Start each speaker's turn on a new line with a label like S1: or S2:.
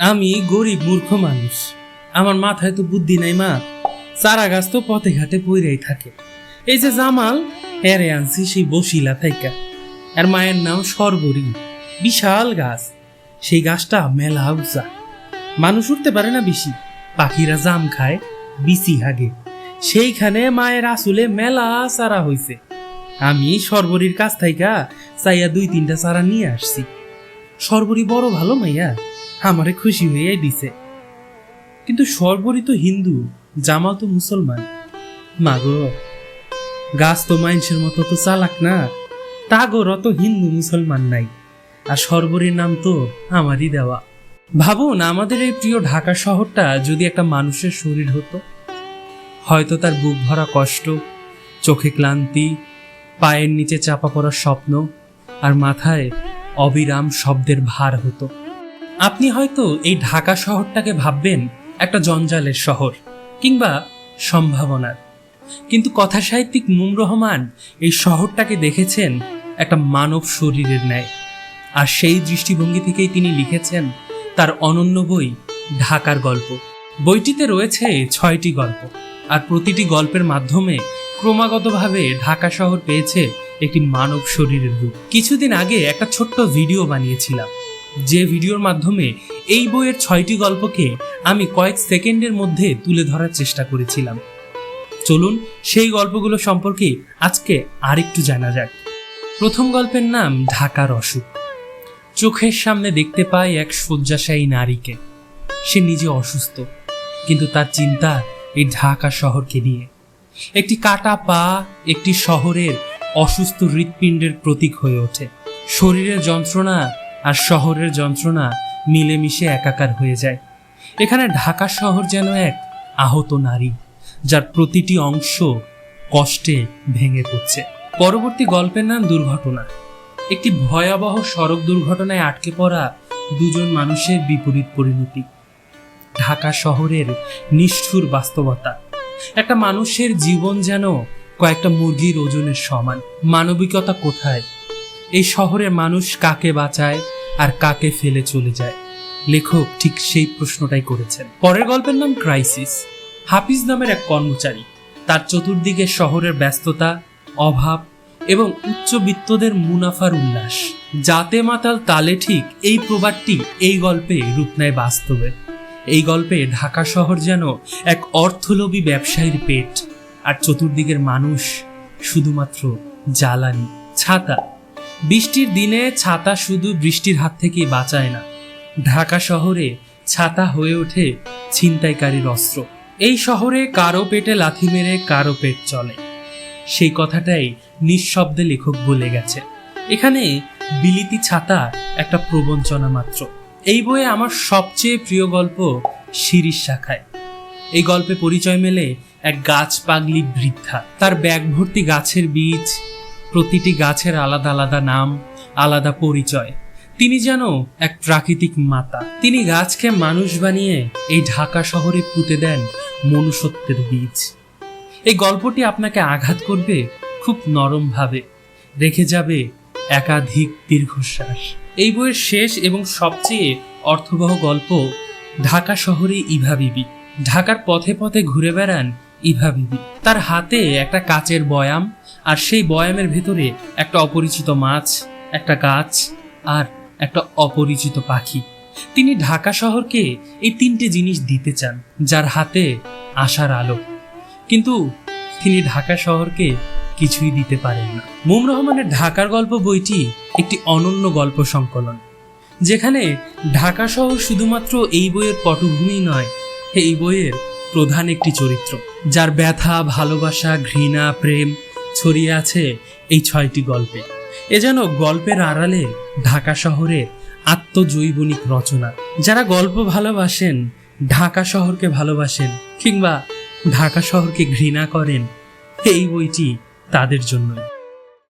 S1: আমি গরিব মূর্খ মানুষ। আমার মাথায় তো বুদ্ধি নাই মা। চারা গাছ তো পথে ঘাটে পইরাই থাকে। এই যে জামাল, এরে আনছি সেই বসিলা থাইকা। আর মায়ের নাম সরবরি, বিশাল গাছ। সেই গাছটা মেলা উঁচা। মানুষ উঠতে পারে না বেশি। পাখিরা জাম খায়, বিচি হাগে। সেইখানে মায়ের আসলে মেলা চারা হইছে। আমি সরবরির কাছ থাইকা চাইয়া দুই তিনটা চারা নিয়ে আসছি। সরবরি বড় ভালো মাইয়া। আমারে খুশি হইয়াই দিছে। কিন্তু সরবরি তো হিন্দু জামাল তো মুসলমান, মাগো, গাছ তো মানুষের মতো তো চালাক না তাগর অত হিন্দু মুসলমান নাই, আর সরবরির নাম তো আমারই দেওয়া। ভাবুন, আমাদের এই প্রিয় ঢাকা শহরটা যদি একটা মানুষের শরীর হতো, হয়তো তার বুক ভরা কষ্ট, চোখে ক্লান্তি, পায়ের নিচে চাপা পড়ার স্বপ্ন, আর মাথায় অবিরাম শব্দের ভার হতো। আপনি হয়তো এই ঢাকা শহরটাকে ভাববেন একটা জঞ্জালের শহর কিংবা সম্ভাবনার। কিন্তু কথা সাহিত্যিক মুম রহমান এই শহরটাকে দেখেছেন একটা মানব শরীরের ন্যায়। আর সেই দৃষ্টিভঙ্গি থেকেই তিনি লিখেছেন তার অনন্য বই ঢাকার গল্প। বইটিতে রয়েছে ছয়টি গল্প আর প্রতিটি গল্পের মাধ্যমে ক্রমাগতভাবে ঢাকা শহর পেয়েছে একটি মানব শরীরের রূপ। কিছুদিন আগে একটা ছোট্ট ভিডিও বানিয়েছিলাম। যে ভিডিওর মাধ্যমে এই বইয়ের ছয়টি গল্পকে আমি কয়েক সেকেন্ডের মধ্যে তুলে ধরার চেষ্টা করেছিলাম। চলুন সেই গল্পগুলো সম্পর্কে আজকে আরেকটু জানা যাক। প্রথম গল্পের নাম ঢাকার অসুখ। চোখের সামনে দেখতে পাই এক শয্যাশায়ী নারীকে। সে নিজে অসুস্থ, কিন্তু তার চিন্তা এই ঢাকা শহরকে নিয়ে। একটি কাটা পা একটি শহরের অসুস্থ হৃৎপিণ্ডের প্রতীক হয়ে ওঠে। শরীরের যন্ত্রণা আর শহরের যন্ত্রণা মিলেমিশে একাকার হয়ে যায়। এখানে ঢাকা শহর যেন এক আহত নারী, যার প্রতিটি অংশ কষ্টে ভেঙে পড়ছে। পরবর্তী গল্পের নাম দুর্ঘটনা। একটি ভয়াবহ সড়ক দুর্ঘটনায় আটকে পড়া দুজন মানুষের বিপরীত পরিণতি। ঢাকা শহরের নিষ্ঠুর বাস্তবতা। একটা মানুষের জীবন যেন কয়েকটা মুরগির ওজনের সমান। মানবিকতা কোথায়? এই শহরের মানুষ কাকে বাঁচায় আর কাকে ফেলে চলে যায়? লেখক ঠিক সেই প্রশ্নটাই করেছেন। পরের গল্পের নাম ক্রাইসিস হাফিজ নামের এক কর্মচারী, তার চতুর্দিকে শহরের ব্যস্ততা, অভাব এবং উচ্চবিত্তদের মুনাফার উল্লাস। জাতে মাতাল তালে ঠিক এই প্রবাদটি এই গল্পে রূপ নেয় বাস্তবে। এই গল্পে ঢাকা শহর যেন এক অর্থলোভী ব্যবসায়ীর পেট, আর চতুর্দিকের মানুষ শুধুমাত্র জ্বালানি, ছাতা বৃষ্টির দিনে ছাতা শুধু বৃষ্টির হাত থেকেই বাঁচায় না। ঢাকা শহরে ছাতা হয়ে ওঠে ছিনতাইকারীর অস্ত্র। এই শহরে কারও পেটে লাথি মেরে, কারও পেট চলে। সেই কথাটাই নিঃশব্দে লেখক বলে গেছে। এখানে বিলিতি ছাতা একটা প্রবঞ্চনা মাত্র। এই বইয়ে আমার সবচেয়ে প্রিয় গল্প শিরিষ শাখায়। এই গল্পে পরিচয় মেলে এক গাছ পাগলি বৃদ্ধা। তার ব্যাগ ভর্তি গাছের বীজ প্রতিটি গাছের আলাদা আলাদা নাম, আলাদা পরিচয়। তিনি যেন এক প্রাকৃতিক মাতা। তিনি গাছকে মানুষ বানিয়ে এই ঢাকা শহরে পুঁতে দেন মনুষ্যত্বের বীজ। এই গল্পটি আপনাকে আঘাত করবে খুব নরমভাবে। রেখে যাবে একাধিক দীর্ঘশ্বাস। এই বইয়ের শেষ এবং সবচেয়ে অর্থবহ গল্প ঢাকা শহরে ইভা বিবি ঢাকার পথে পথে ঘুরে বেড়ান ইভা তার হাতে একটা কাচের বয়াম, আর সেই বয়ামের ভেতরে একটা অপরিচিত মাছ, একটা গাছ, আর একটা অপরিচিত পাখি। তিনি ঢাকা শহরকে এই তিনটে জিনিস দিতে চান, যার হাতে আশার আলো। কিন্তু তিনি ঢাকা শহরকে কিছুই দিতে পারেন না। মুম রহমানের ঢাকার গল্প বইটি একটি অনন্য গল্প সংকলন, যেখানে ঢাকা শহর শুধুমাত্র এই বইয়ের পটভূমি নয় এই বইয়ের প্রধান একটি চরিত্র। যার ব্যথা, ভালোবাসা, ঘৃণা, প্রেম ছড়িয়ে আছে এই ছয়টি গল্পে। এ যেন গল্পের আড়ালে ঢাকা শহরের আত্মজৈবনিক রচনা। যারা গল্প ভালোবাসেন, ঢাকা শহরকে ভালোবাসেন কিংবা ঢাকা শহরকে ঘৃণা করেন, এই বইটি তাদের জন্যই।